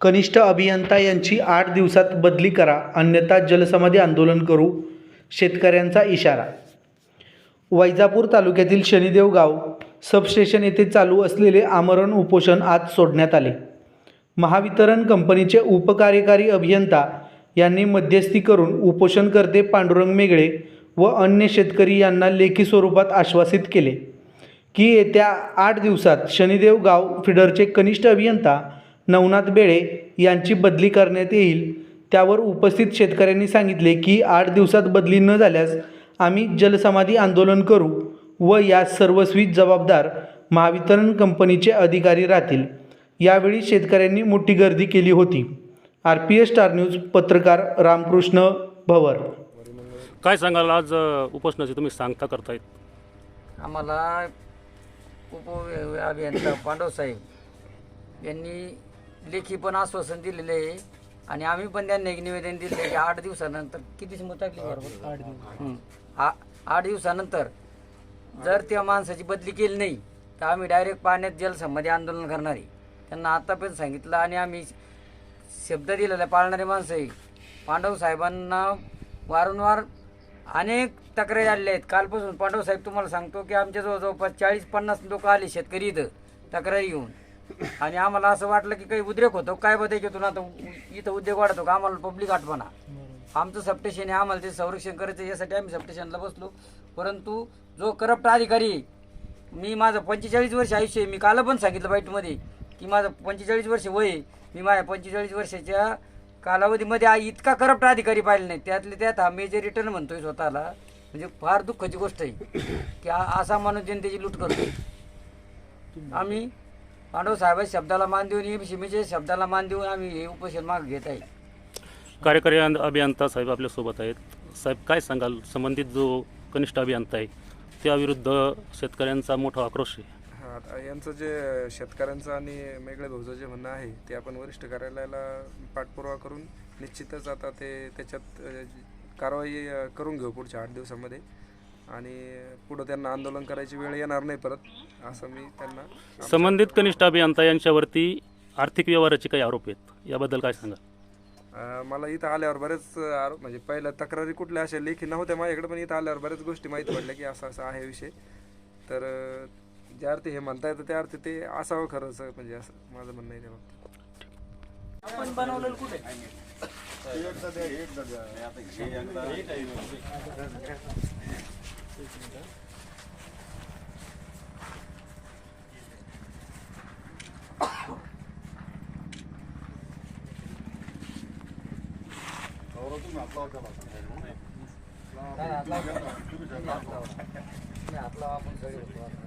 कनिष्ठ अभियंता यांची आठ दिवसात बदली करा अन्यथा जलसमाधी आंदोलन करू शेतकऱ्यांचा इशारा. वैजापूर तालुक्यातील शनिदेव गाव सबस्टेशन येथे चालू असलेले आमरण उपोषण आज सोडण्यात आले. महावितरण कंपनीचे उपकार्यकारी अभियंता यांनी मध्यस्थी करून उपोषणकर्ते पांडुरंग मेगळे व अन्य शेतकरी यांना लेखी स्वरूपात आश्वासित केले की येत्या आठ दिवसात शनिदेव गाव फिडरचे कनिष्ठ अभियंता नवनाथ बेळे यांची बदली करण्यात येईल. त्यावर उपस्थित शेतकऱ्यांनी सांगितले की आठ दिवसात बदली न झाल्यास आम्ही जलसमाधी आंदोलन करू व यास सर्वस्वी जबाबदार महावितरण कंपनीचे अधिकारी राहतील. यावेळी शेतकऱ्यांनी मोठी गर्दी केली होती. R P S star news पत्रकार रामकृष्ण भवर. काय सांगाल आज उपोषणाची तुम्ही सांगता करतायत? आम्हाला उप अभियंता पांडव साहेब यांनी लेखी पण आश्वासन दिलेले आहे. आणि आम्ही पण त्यांना एक निवेदन दिले की आठ दिवसानंतर किती टाकली बरोबर? आठ दिवस. आ- आठ दिवसानंतर जर त्या माणसाची बदली केली नाही तर आम्ही डायरेक्ट पाण्यात जलसंमधी आंदोलन करणार आहे. त्यांना आता पण सांगितलं आणि आम्ही शब्द दिलेला पाळणारे माणसं आहे. पांडव साहेबांना वारंवार अनेक तक्रारी आलेल्या आहेत. कालपासून पांडव साहेब तुम्हाला सांगतो की आमच्याजवळ जवळपास चाळीस पन्नास लोक आले शेतकरी इथं तक्रारी घेऊन. आणि आम्हाला असं वाटलं की काही उद्रेक होतो. काय बदल आता इथं उद्योग वाढतो का? आम्हाला पब्लिक आठवणा. आमचं सप्टेशन आहे आम्हाला ते संरक्षण करायचं यासाठी आम्ही सप्टेशनला बसलो. परंतु जो करप्ट अधिकारी मी माझं पंचेचाळीस वर्ष आयुष्य आहे. मी काल पण सांगितलं बाईटमध्ये की माझं पंचेचाळीस वर्ष वय. मी माझ्या पंचेचाळीस वर्षाच्या कालावधीमध्ये इतका करप्ट अधिकारी पाहिले नाही. त्यातले त्यात हा मेजर रिटर्न म्हणतोय स्वतःला. म्हणजे फार दुःखाची गोष्ट आहे. की असा माणूस जनतेची लूट करतो आम्ही पांडव साहेबांच्या शब्दाला मान देऊन शिमेच्या शब्दाला मान देऊन आम्ही हे उपोषण माग घेत आहे. कार्यकारी अं, अभियंता साहेब आपल्यासोबत आहेत. साहेब काय सांगाल? संबंधित जो कनिष्ठ अभियंता आहे त्याविरुद्ध शेतकऱ्यांचा मोठा आक्रोश आहे. हा आता यांचं जे शेतकऱ्यांचं आणि मेघळे भाऊचं जे म्हणणं आहे ते आपण वरिष्ठ कार्यालयाला पाठपुरावा करून निश्चितच आता ते त्याच्यात अ, कारवाई अ, करून घेऊ पुढच्या आठ दिवसामध्ये. आणि पुढं त्यांना आंदोलन करायची वेळ येणार नाही परत असं मी त्यांना संबंधित कनिष्ठ अभियंता यांच्यावरती आर्थिक व्यवहाराचे काही आरोप आहेत याबद्दल काय सांगाल? अ, मला इथं आल्यावर बरेच आरोप म्हणजे पहिल्या तक्रारी कुठल्या अशा लेखी नव्हत्या माझ्याकडे पण इथं आल्यावर बऱ्याच गोष्टी माहीत पडल्या की असं असं आहे विषय. तर अ, ज्या अर्थी हे म्हणता येतं त्या अर्थी ते असावं खरंच म्हणजे असं माझं म्हणणं आहे त्या बाबतीत. हातला आपण सगळे